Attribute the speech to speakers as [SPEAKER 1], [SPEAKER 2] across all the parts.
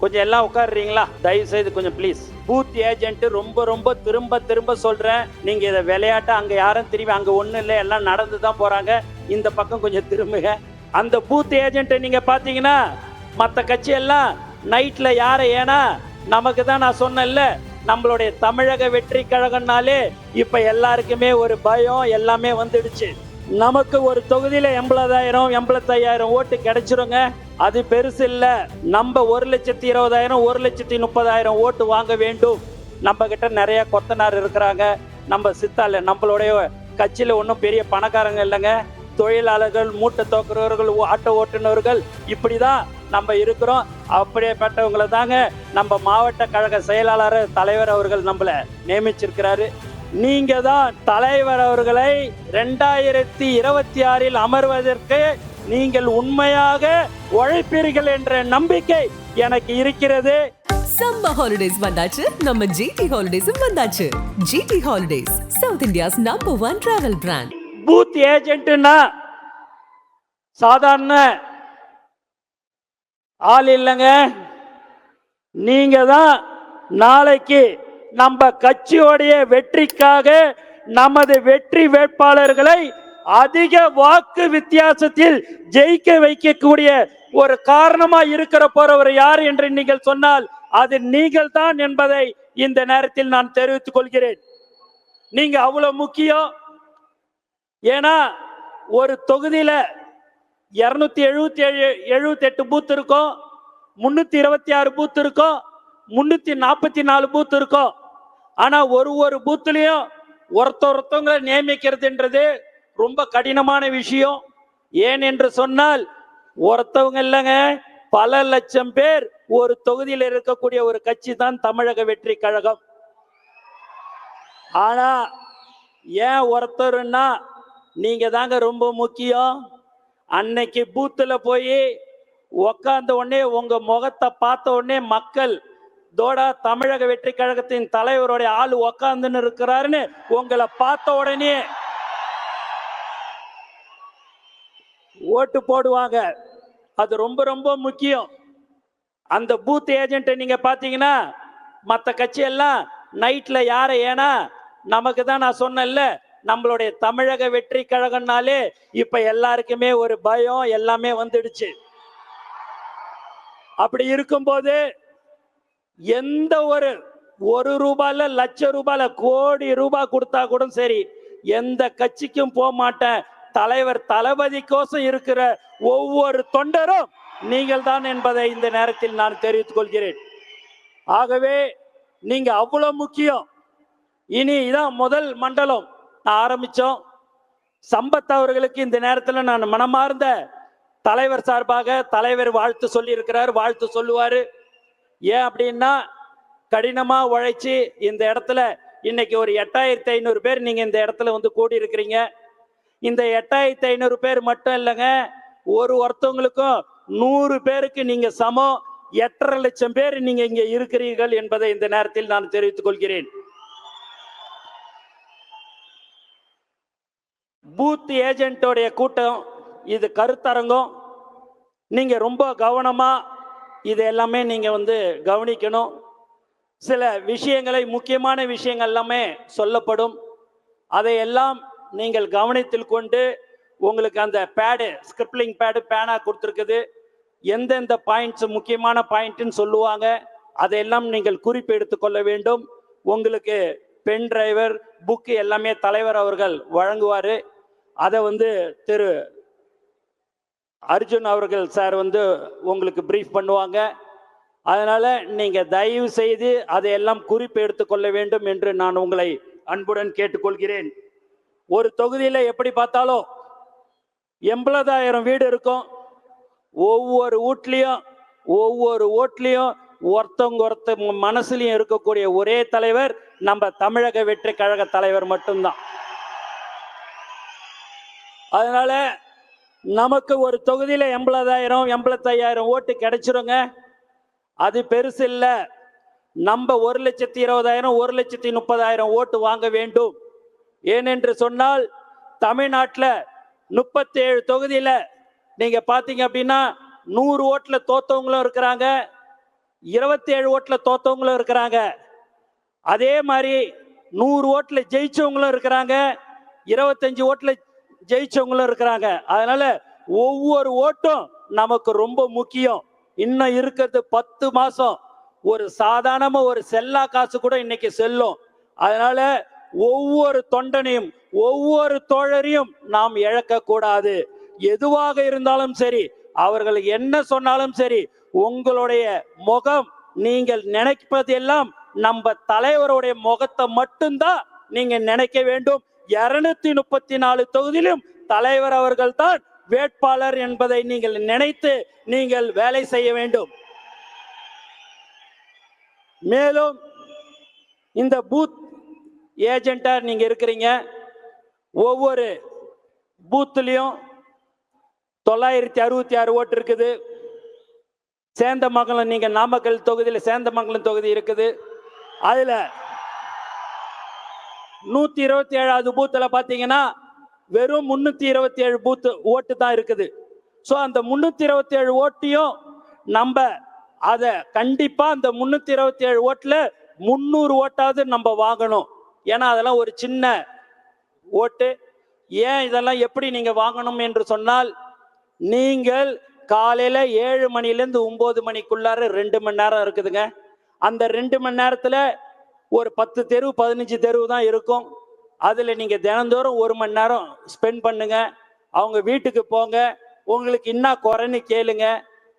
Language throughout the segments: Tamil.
[SPEAKER 1] கொஞ்சம் எல்லாம் உட்காருறீங்களா? தயவு செய்து கொஞ்சம் ப்ளீஸ் பூத் ஏஜென்ட் ரொம்ப ரொம்ப திரும்ப திரும்ப சொல்றேன். நீங்க இதை விளையாட்ட அங்க யாரும் திரும்பி அங்க ஒன்றும் இல்லை. எல்லாம் நடந்து தான் போறாங்க. இந்த பக்கம் கொஞ்சம் திரும்புங்க. அந்த பூத் ஏஜென்ட்டை நீங்க பாத்தீங்கன்னா மற்ற கட்சி எல்லாம் நைட்ல யாரை ஏன்னா நமக்கு தான் நான் சொன்னேன்ல நம்மளுடைய தமிழக வெற்றி கழகம்னாலே இப்ப எல்லாருக்குமே ஒரு பயம் எல்லாமே வந்துடுச்சு. நமக்கு ஒரு தொகுதியில எண்பதாயிரம் எண்பத்தாயிரம் ஓட்டு கிடைச்சிருங்க. அது பெருசு இல்ல. நம்ம ஒரு லட்சத்தி இருபதாயிரம் ஒரு லட்சத்தி முப்பதாயிரம் ஓட்டு வாங்க வேண்டும். நம்ம கிட்ட நிறைய கொத்தனார் இருக்கிறாங்க. நம்ம சித்தால நம்மளுடைய கட்சியில ஒன்றும் பெரிய பணக்காரங்க இல்லைங்க. தொழிலாளர்கள் மூட்டை தோக்குறவர்கள் ஆட்டோ ஓட்டுநர்கள் இப்படிதான் நம்ம இருக்கிறோம். அப்படியேப்பட்டவங்களை தாங்க நம்ம மாவட்ட கழக செயலாளர் தலைவர் அவர்கள் நம்மளை நியமிச்சிருக்கிறாரு. நீங்க தான் தலைவர் அவர்களை ரெண்டாயிரத்தி இருபத்தி ஆறில் அமர்வதற்கு நீங்கள் உண்மையாக உழைப்பீர்கள் என்ற நம்பிக்கை எனக்கு இருக்கிறது.
[SPEAKER 2] சம்மர் ஹாலிடேஸ் வந்தாச்சு. நம்ம ஜிடி ஹாலிடேஸும் வந்தாச்சு. GT holidays South India's number one travel brand
[SPEAKER 1] booth ஏஜென்ட்னா சாதாரண ஆள் இல்லைங்க. நீங்க தான் நாளைக்கு நம்ம கட்சியோடைய வெற்றிக்காக நமது வெற்றி வேட்பாளர்களை அதிக வாக்கு வித்தியாசத்தில் ஜெயிக்க வைக்கக்கூடிய ஒரு காரணமா இருக்கிற போறவர் யார் என்று நீங்கள் சொன்னால் அது நீங்கள் தான் என்பதை இந்த நேரத்தில் நான் தெரிவித்துக் கொள்கிறேன். நீங்க அவ்வளவு முக்கியம். ஏன்னா ஒரு தொகுதியில இருநூத்தி எழுபத்தி ஏழு எழுபத்தி எட்டு பூத் இருக்கும் முன்னூத்தி இருபத்தி ஆறு பூத் இருக்கும் முன்னூத்தி நாற்பத்தி நாலு பூத் இருக்கும். ஆனா ஒரு ஒரு பூத்துலயும் ஒருத்த ஒருத்தவங்களை நியமிக்கிறதுன்றது ரொம்ப கடினமான விஷயம். ஏன் என்று சொன்னால் ஒருத்தவங்க இல்லைங்க பல லட்சம் பேர் ஒரு தொகுதியில் இருக்கக்கூடிய ஒரு கட்சி தான் தமிழக வெற்றி கழகம். ஆனா ஏன் ஒருத்தருன்னா நீங்க தாங்க ரொம்ப முக்கியம். அன்னைக்கு பூத்துல போய் உக்காந்த உடனே உங்க முகத்தை பார்த்த உடனே மக்கள் தோடா தமிழக வெற்றி கழகத்தின் தலைவருடைய ஆள் உக்காந்துன்னு இருக்கிறாருன்னு உங்களை பார்த்த உடனே ஓட்டு போடுவாங்க. அது ரொம்ப ரொம்ப முக்கியம். அந்த பூத் ஏஜென்ட்டை நீங்க பாத்தீங்கன்னா மற்ற கட்சி எல்லாம் நைட்ல யாரை ஏன்னா நமக்கு தான் நான் சொன்னேன்ல நம்மளுடைய தமிழக வெற்றி கழகம்னாலே இப்ப எல்லாருக்குமே ஒரு பயம் எல்லாமே வந்துடுச்சு. அப்படி இருக்கும்போது எந்த ஒரு ஒரு ரூபாயில லட்ச ரூபாயில கோடி ரூபாய் கொடுத்தா கூட சரி எந்த கட்சிக்கும் போக மாட்டேன். தலைவர் தளபதிக்கோசம் இருக்கிற ஒவ்வொரு தொண்டரும் நீங்கள் தான் என்பதை இந்த நேரத்தில் நான் தெரிவித்துக் கொள்கிறேன். ஆகவே நீங்க அவ்வளவு முக்கியம். இனி இதான் முதல் மண்டலம். நான் ஆரம்பிச்சோம். சம்பத் அவர்களுக்கு இந்த நேரத்தில் நான் மனமார்ந்த தலைவர் சார்பாக தலைவர் வாழ்த்து சொல்லி இருக்கிறார் வாழ்த்து சொல்லுவாரு. ஏன் அப்படின்னா கடினமா உழைச்சி இந்த இடத்துல இன்னைக்கு ஒரு எட்டாயிரத்தி ஐநூறு பேர் நீங்க இந்த இடத்துல வந்து கூடி இருக்கிறீங்க இந்த எட்டாயிரத்தி ஐநூறு பேர் மட்டும் இல்லைங்க. ஒரு ஒருத்தவங்களுக்கும் நூறு பேருக்கு நீங்க சமம். எட்டரை லட்சம் பேர் நீங்க இங்க இருக்கிறீர்கள் என்பதை இந்த நேரத்தில் நான் தெரிவித்துக் கொள்கிறேன். பூத் ஏஜென்டோடைய கூட்டம் இது கருத்தரங்கம். நீங்க ரொம்ப கவனமா இது எல்லாமே நீங்க வந்து கவனிக்கணும். சில விஷயங்களை முக்கியமான விஷயங்கள் எல்லாமே சொல்லப்படும். அதையெல்லாம் நீங்கள் கவனத்தில் கொண்டு உங்களுக்கு அந்த பேடு ஸ்கிரிப்லிங் பேடு பேனா கொடுத்துருக்குது. எந்தெந்த பாயிண்ட்ஸ் முக்கியமான பாயிண்ட்னு சொல்லுவாங்க. அதையெல்லாம் நீங்கள் குறிப்பு எடுத்துக்கொள்ள வேண்டும். உங்களுக்கு பென் டிரைவர் புக்கு எல்லாமே தலைவர் அவர்கள் வழங்குவார். அதை வந்து திரு அர்ஜுன் அவர்கள் சார் வந்து உங்களுக்கு ப்ரீஃப் பண்ணுவாங்க. அதனால் நீங்கள் தயவு செய்து அதையெல்லாம் குறிப்பு எடுத்துக்கொள்ள வேண்டும் என்று நான் உங்களை அன்புடன் கேட்டுக்கொள்கிறேன். ஒரு தொகுதியில எப்படி பார்த்தாலும் எண்பதாயிரம் வீடு இருக்கும். ஒவ்வொரு வீட்லேயும் ஒவ்வொரு ஓட்லேயும் ஒருத்தவங்க ஒருத்தவங்க மனசுலையும் இருக்கக்கூடிய ஒரே தலைவர் நம்ம தமிழக வெற்றி கழக தலைவர் மட்டும்தான். அதனால நமக்கு ஒரு தொகுதியில் எண்பதாயிரம் எண்பத்தையாயிரம் ஓட்டு கிடைச்சிருங்க. அது பெருசு இல்லை. நம்ம ஒரு லட்சத்தி இருபதாயிரம் ஒரு லட்சத்தி முப்பதாயிரம் ஓட்டு வாங்க வேண்டும். ஏனென்று சொன்னால் தமிழ்நாட்டில் முப்பத்தி ஏழு தொகுதியில் நீங்கள் பார்த்தீங்க அப்படின்னா நூறு ஓட்டில் தோத்தவங்களும் இருக்கிறாங்க இருபத்தி ஏழு ஓட்டில் தோத்தவங்களும் இருக்கிறாங்க. அதே மாதிரி நூறு ஓட்டில் ஜெயிச்சவங்களும் இருக்கிறாங்க இருபத்தஞ்சு ஓட்டில் ஜெயிச்சவங்களும் இருக்கிறாங்க. அதனால ஒவ்வொரு ஓட்டும் நமக்கு ரொம்ப முக்கியம். இன்னும் இருக்கிறது பத்து மாசம். ஒரு சாதாரணமா ஒரு செல்லா காசு கூட இன்னைக்கு செல்லும். அதனால ஒவ்வொரு தொண்டனையும் ஒவ்வொரு தோழரையும் நாம் இழக்க கூடாது எதுவாக இருந்தாலும் சரி அவர்கள் என்ன சொன்னாலும் சரி உங்களுடைய முகம் நீங்கள் நினைப்பது எல்லாம் நம்ம தலைவருடைய முகத்தை மட்டும்தான் நீங்க நினைக்க வேண்டும். இருநூத்தி முப்பத்தி நாலு தொகுதியிலும் தலைவர் அவர்கள் தான் வேட்பாளர் என்பதை நீங்கள் நினைத்து நீங்கள் வேலை செய்ய வேண்டும். மேலும் இந்த பூத் ஏஜென்ட்டா நீங்கள் இருக்கிறீங்க ஒவ்வொரு பூத்துலேயும் தொள்ளாயிரத்தி அறுபத்தி ஆறு ஓட்டு இருக்குது. சேந்தமங்கலம் நீங்கள் நாமக்கல் தொகுதியில் சேந்தமங்கலம் தொகுதி இருக்குது. அதில் நூற்றி இருபத்தி ஏழாவது பூத்தில் பார்த்தீங்கன்னா வெறும் முந்நூற்றி இருபத்தி ஏழு பூத்து ஓட்டு தான் இருக்குது. ஸோ அந்த முந்நூற்றி இருபத்தி ஏழு ஓட்டையும் நம்ம அதை கண்டிப்பாக அந்த முந்நூற்றி இருபத்தி ஏழு ஓட்டில் முந்நூறு ஓட்டாவது நம்ம வாங்கணும். ஏன்னா அதெல்லாம் ஒரு சின்ன ஓட்டு. ஏன் இதெல்லாம் எப்படி நீங்கள் வாங்கணும் என்று சொன்னால் நீங்கள் காலையில் ஏழு மணிலேருந்து ஒம்பது மணிக்குள்ளார ரெண்டு மணி நேரம் இருக்குதுங்க. அந்த ரெண்டு மணி நேரத்தில் ஒரு பத்து தெரு பதினஞ்சு தெரு தான் இருக்கும். அதில் நீங்கள் தினந்தோறும் ஒரு மணி நேரம் ஸ்பெண்ட் பண்ணுங்க. அவங்க வீட்டுக்கு போங்க. உங்களுக்கு என்ன குறைன்னு கேளுங்க.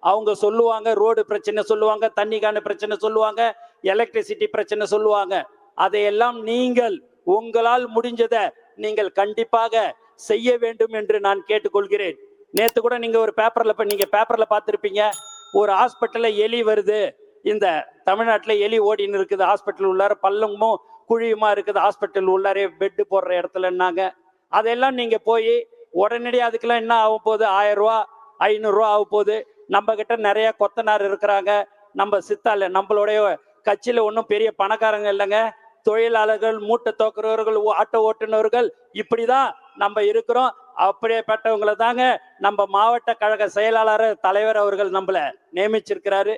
[SPEAKER 1] அவங்க சொல்லுவாங்க ரோடு பிரச்சனை சொல்லுவாங்க தண்ணிக்கான பிரச்சனை சொல்லுவாங்க எலக்ட்ரிசிட்டி பிரச்சனை சொல்லுவாங்க. அதையெல்லாம் நீங்கள் உங்களால் முடிஞ்சதை நீங்கள் கண்டிப்பாக செய்ய வேண்டும் என்று நான் கேட்டுக்கொள்கிறேன். நேற்று கூட நீங்க ஒரு பேப்பர்ல நீங்க பேப்பர்ல பார்த்துருப்பீங்க ஒரு ஹாஸ்பிட்டல்ல எலி வருது. இந்த தமிழ்நாட்டில் எலி ஓடின்னு இருக்குது ஹாஸ்பிட்டல் உள்ளார பள்ளமும் குழியுமா இருக்குது ஹாஸ்பிட்டல் உள்ளாரே பெட்டு போடுற இடத்துலன்னாங்க. அதெல்லாம் நீங்க போய் உடனடியாக அதுக்கெல்லாம் என்ன ஆக போகுது? ஆயிரம் ரூபா ஐநூறுரூவா ஆக போகுது. நம்ம கிட்ட நிறைய கொத்தனார் இருக்கிறாங்க. நம்ம சித்தால நம்மளுடைய கட்சியில ஒன்றும் பெரிய பணக்காரங்க இல்லைங்க. தொழிலாளர்கள் மூட்டை தோக்குறவர்கள் ஆட்டோ ஓட்டுநர்கள் இப்படிதான் நம்ம இருக்கிறோம். அப்படியேப்பட்டவங்களை தாங்க நம்ம மாவட்ட கழக செயலாளர் தலைவர் அவர்கள் நம்மளை நியமிச்சிருக்கிறாரு.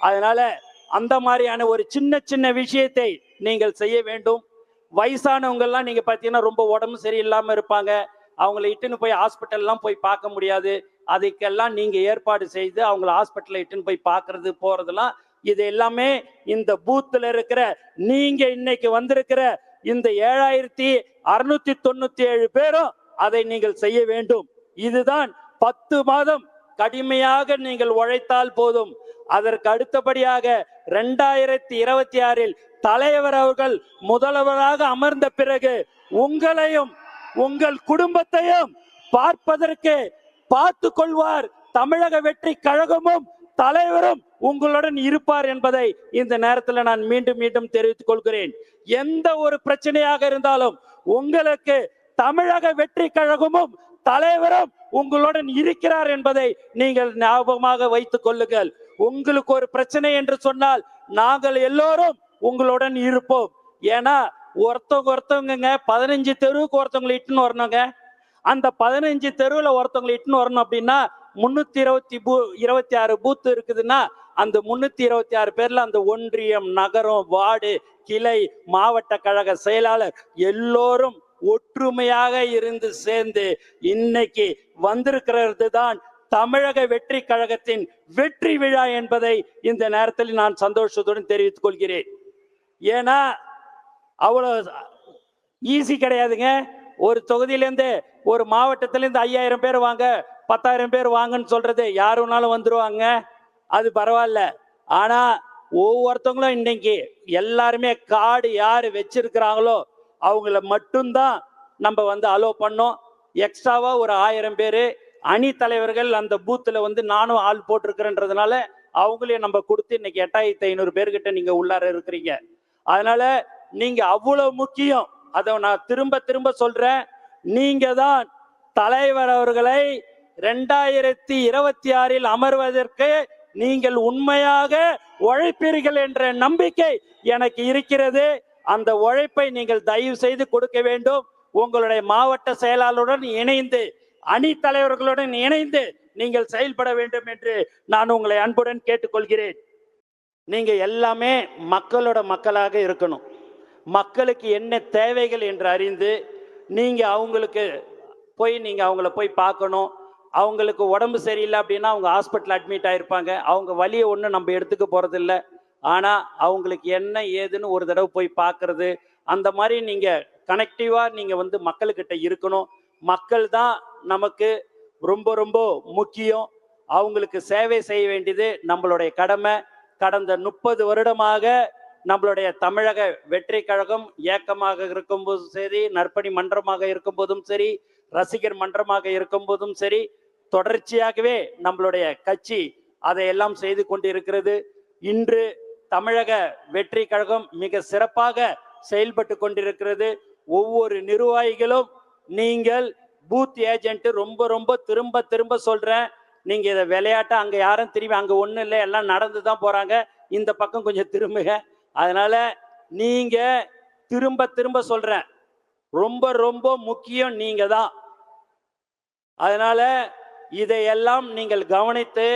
[SPEAKER 1] அதனால அந்த மாதிரியான ஒரு சின்ன சின்ன விஷயத்தை நீங்கள் செய்ய வேண்டும். வயசானவங்கள்லாம் நீங்கள் நீங்க ரொம்ப உடம்பு சரியில்லாம இருப்பாங்க. அவங்கள இட்டுன்னு போய் ஹாஸ்பிட்டல்லாம் போய் பார்க்க முடியாது. அதுக்கெல்லாம் நீங்க ஏற்பாடு செய்து அவங்கள ஹாஸ்பிட்டலில் இட்டுன்னு போய் பார்க்கறது போறதெல்லாம் இது எல்லாமே இந்த பூத்துல இருக்கிற நீங்க இன்னைக்கு வந்திருக்கிற இந்த ஏழாயிரத்தி அறுநூத்தி தொண்ணூத்தி ஏழு பேரும் அதை நீங்கள் செய்ய வேண்டும். இதுதான் பத்து மாதம் கடுமையாக நீங்கள் உழைத்தால் போதும். அதற்கு அடுத்தபடியாக ரெண்டாயிரத்தி இருபத்தி ஆறில் தலைவர் அவர்கள் முதல்வராக அமர்ந்த பிறகு உங்களையும் உங்கள் குடும்பத்தையும் பார்ப்பதற்கு பார்த்து கொள்வார் தமிழக வெற்றி கழகமும் தலைவரும் உங்களுடன் இருப்பார் என்பதை இந்த நேரத்தில் நான் மீண்டும் மீண்டும் தெரிவித்துக் கொள்கிறேன். எந்த ஒரு பிரச்சனையாக இருந்தாலும் உங்களுக்கு தமிழக வெற்றி கழகமும் தலைவரும் உங்களுடன் இருக்கிறார் என்பதை நீங்கள் ஞாபகமாக வைத்துக் கொள்ளுங்கள். உங்களுக்கு ஒரு பிரச்சனை என்று சொன்னால் நாங்கள் எல்லோரும் உங்களுடன் இருப்போம். ஏன்னா ஒருத்தவங்க ஒருத்தவங்கங்க பதினஞ்சு தெருவுக்கு ஒருத்தவங்களை இட்டுன்னு வரணுங்க. அந்த பதினஞ்சு தெருவில் ஒருத்தவங்களை இட்டுன்னு வரணும் அப்படின்னா முன்னூத்தி இருபத்தி பூ இருபத்தி ஆறு பூத்து இருக்குதுன்னா அந்த முன்னூத்தி இருபத்தி ஆறு பேர்ல அந்த ஒன்றியம் நகரம் வார்டு கிளை மாவட்ட கழக செயலாளர் எல்லோரும் ஒற்றுமையாக இருந்து சேர்ந்து இன்னைக்கு வந்திருக்கிறது தான் தமிழக வெற்றி கழகத்தின் வெற்றி விழா என்பதை இந்த நேரத்தில் நான் சந்தோஷத்துடன் தெரிவித்துக் கொள்கிறேன். ஏன்னா அவ்வளோ ஈஸி கிடையாதுங்க. ஒரு தொகுதியிலேருந்து ஒரு மாவட்டத்திலேருந்து ஐயாயிரம் பேர் வாங்க பத்தாயிரம் பேர் வாங்கன்னு சொல்றது வேணாலும் வந்துருவாங்க. அது பரவாயில்ல. ஆனா ஒவ்வொருத்தவங்களும் இன்னைக்கு எல்லாருமே கார்டு யாரு வச்சிருக்கிறாங்களோ அவங்கள மட்டும்தான் நம்ம வந்து அலோ பண்ணோம். எக்ஸ்ட்ராவா ஒரு ஆயிரம் பேர் அணி தலைவர்கள் அந்த பூத்துல வந்து நானும் ஆள் போட்டிருக்கிறேன்றதுனால அவங்களையும் நம்ம கொடுத்து இன்னைக்கு எட்டாயிரத்தி ஐநூறு பேர்கிட்ட நீங்க உள்ளார இருக்கிறீங்க. அதனால நீங்க அவ்வளவு முக்கியம். அதை நான் திரும்ப திரும்ப சொல்றேன். நீங்க தான் தலைவர் அவர்களை ரெண்டாயிரத்தி இருபத்தி ஆறில் அமர்வதற்கு நீங்கள் உண்மையாக உழைப்பீர்கள் என்ற நம்பிக்கை எனக்கு இருக்கிறது. அந்த உழைப்பை நீங்கள் தயவு செய்து கொடுக்க வேண்டும். உங்களுடைய மாவட்ட செயலாளருடன் இணைந்து அணி தலைவர்களுடன் இணைந்து நீங்கள் செயல்பட வேண்டும் என்று நான் உங்களை அன்புடன் கேட்டுக்கொள்கிறேன். நீங்க எல்லாமே மக்களோட மக்களாக இருக்கணும். மக்களுக்கு என்ன தேவைகள் என்று அறிந்து நீங்க அவங்களுக்கு போய் நீங்க அவங்கள போய் பார்க்கணும். அவங்களுக்கு உடம்பு சரியில்லை அப்படின்னா அவங்க ஹாஸ்பிட்டல் அட்மிட் ஆயிருப்பாங்க. அவங்க வழியை ஒன்றும் நம்ம எடுத்துக்க போகிறதில்ல ஆனால் அவங்களுக்கு என்ன ஏதுன்னு ஒரு தடவை போய் பார்க்கறது. அந்த மாதிரி நீங்கள் கனெக்டிவாக நீங்கள் வந்து மக்கள்கிட்ட இருக்கணும். மக்கள் தான் நமக்கு ரொம்ப ரொம்ப முக்கியம். அவங்களுக்கு சேவை செய்ய வேண்டியது நம்மளுடைய கடமை. கடந்த முப்பது வருடமாக நம்மளுடைய தமிழக வெற்றி கழகம் இயக்கமாக இருக்கும்போதும் சரி நற்பணி மன்றமாக இருக்கும்போதும் சரி ரசிகர் மன்றமாக இருக்கும்போதும் சரி தொடர்ச்சியாகவே நம்மளுடைய கட்சி அதையெல்லாம் செய்து கொண்டிருக்கிறது. இன்று தமிழக வெற்றி கழகம் மிக சிறப்பாக செயல்பட்டு கொண்டிருக்கிறது. ஒவ்வொரு நிர்வாகிகளும் நீங்கள் பூத் ஏஜென்ட் ரொம்ப ரொம்ப திரும்ப திரும்ப சொல்றேன். நீங்க இதை விளையாட்ட அங்க யாரும் திரும்பி அங்க ஒண்ணும் இல்லை எல்லாம் நடந்து தான் போறாங்க. இந்த பக்கம் கொஞ்சம் திரும்புங்க. அதனால நீங்க திரும்ப திரும்ப சொல்றேன். ரொம்ப ரொம்ப முக்கியம் நீங்க தான் அதனால இதையெல்லாம் நீங்கள் கவனித்து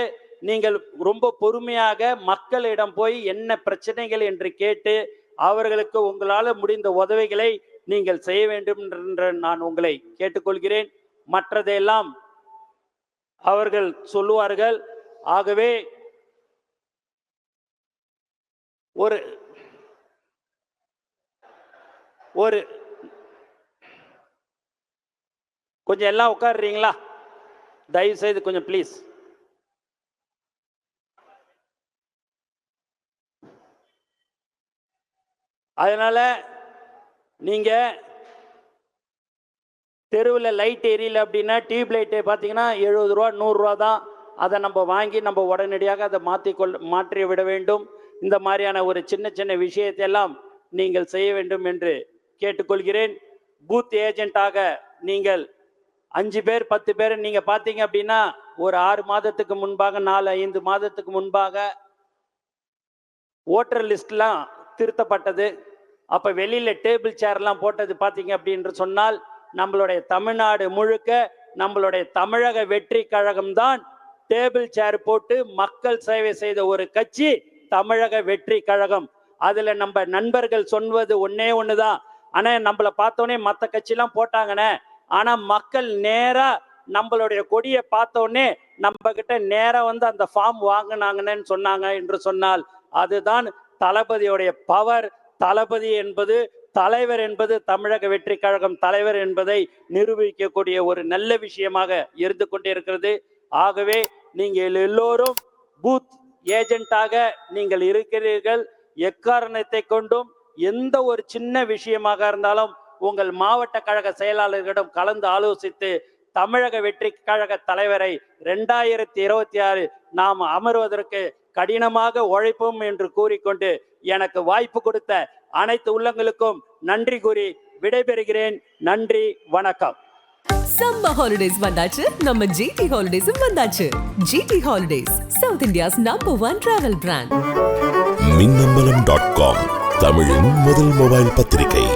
[SPEAKER 1] நீங்கள் ரொம்ப பொறுமையாக மக்களிடம் போய் என்ன பிரச்சனைகள் என்று கேட்டு அவர்களுக்கு உங்களால் முடிந்த உதவிகளை நீங்கள் செய்ய வேண்டும் என்று நான் உங்களை கேட்டுக்கொள்கிறேன். மற்றதையெல்லாம் அவர்கள் சொல்லுவார்கள். ஆகவே ஒரு ஒரு கொஞ்சம் எல்லாம் உட்காருறீங்களா? தயவு செய்து கொஞ்சம் ப்ளீஸ் அதனால நீங்க தெருவில் லைட் எரியல அப்படின்னா டியூப் லைட்டு பார்த்தீங்கன்னா எழுபது ரூபா நூறுரூவா தான். அதை நம்ம வாங்கி நம்ம உடனடியாக அதை மாற்றிக்கொள் மாற்றி விட வேண்டும். இந்த மாதிரியான ஒரு சின்ன சின்ன விஷயத்தையெல்லாம் நீங்கள் செய்ய வேண்டும் என்று கேட்டுக்கொள்கிறேன். பூத் ஏஜென்ட்டாக நீங்கள் அஞ்சு பேர் பத்து பேர் நீங்கள் பார்த்தீங்க அப்படின்னா ஒரு ஆறு மாதத்துக்கு முன்பாக நாலு ஐந்து மாதத்துக்கு முன்பாக ஓட்டர் லிஸ்ட்லாம் திருத்தப்பட்டது. அப்போ வெளியில் டேபிள் சேர்லாம் போட்டது பார்த்தீங்க அப்படின்னு சொன்னால் நம்மளுடைய தமிழ்நாடு முழுக்க நம்மளுடைய தமிழக வெற்றி கழகம் தான் டேபிள் சேர் போட்டு மக்கள் சேவை செய்த ஒரு கட்சி தமிழக வெற்றி கழகம். அதுல நம்ம நண்பர்கள் சொல்வது ஒன்னே ஒண்ணுதான். ஆனா நம்மளை பார்த்தோன்னே மற்ற கட்சிலாம் போட்டாங்கண்ணே ஆனா மக்கள் நேரா நம்மளுடைய கொடியை பார்த்தோன்னே நம்ம கிட்ட நேரம் வந்து அந்த ஃபார்ம் வாங்கினாங்கன்னு சொன்னாங்க என்று சொன்னால் அதுதான் தளபதியுடைய பவர் தளபதி என்பது தலைவர் என்பது தமிழக வெற்றி கழகம் தலைவர் என்பதை நிரூபிக்கக்கூடிய ஒரு நல்ல விஷயமாக இருந்து கொண்டிருக்கிறது ஆகவே நீங்கள் எல்லோரும் பூத் ஏஜென்ட்டாக நீங்கள் இருக்கிறீர்கள். எக்காரணத்தை கொண்டும் எந்த ஒரு சின்ன விஷயமாக இருந்தாலும் உங்கள் மாவட்ட கழக செயலாளர்களிடம் கலந்து ஆலோசித்து தமிழக வெற்றி கழக தலைவரை ரெண்டாயிரத்தி இருபத்தி ஆறு நாம் அமர்வதற்கு கடினமாக உழைப்போம் என்று கூறிக்கொண்டு எனக்கு வாய்ப்பு கொடுத்த அனைத்து உள்ளங்களுக்கும் நன்றி கூறி விடைபெறுகிறேன். நன்றி வணக்கம்.
[SPEAKER 2] சம்மர் ஹாலிடேஸ் வந்தாச்சு. நம்ம ஜிடி ஹாலிடேஸும் வந்தாச்சு. GT holidays South India's number one travel brand
[SPEAKER 3] Minnambalam dot com தமிழின் முதல் மொபைல் பத்திரிகை.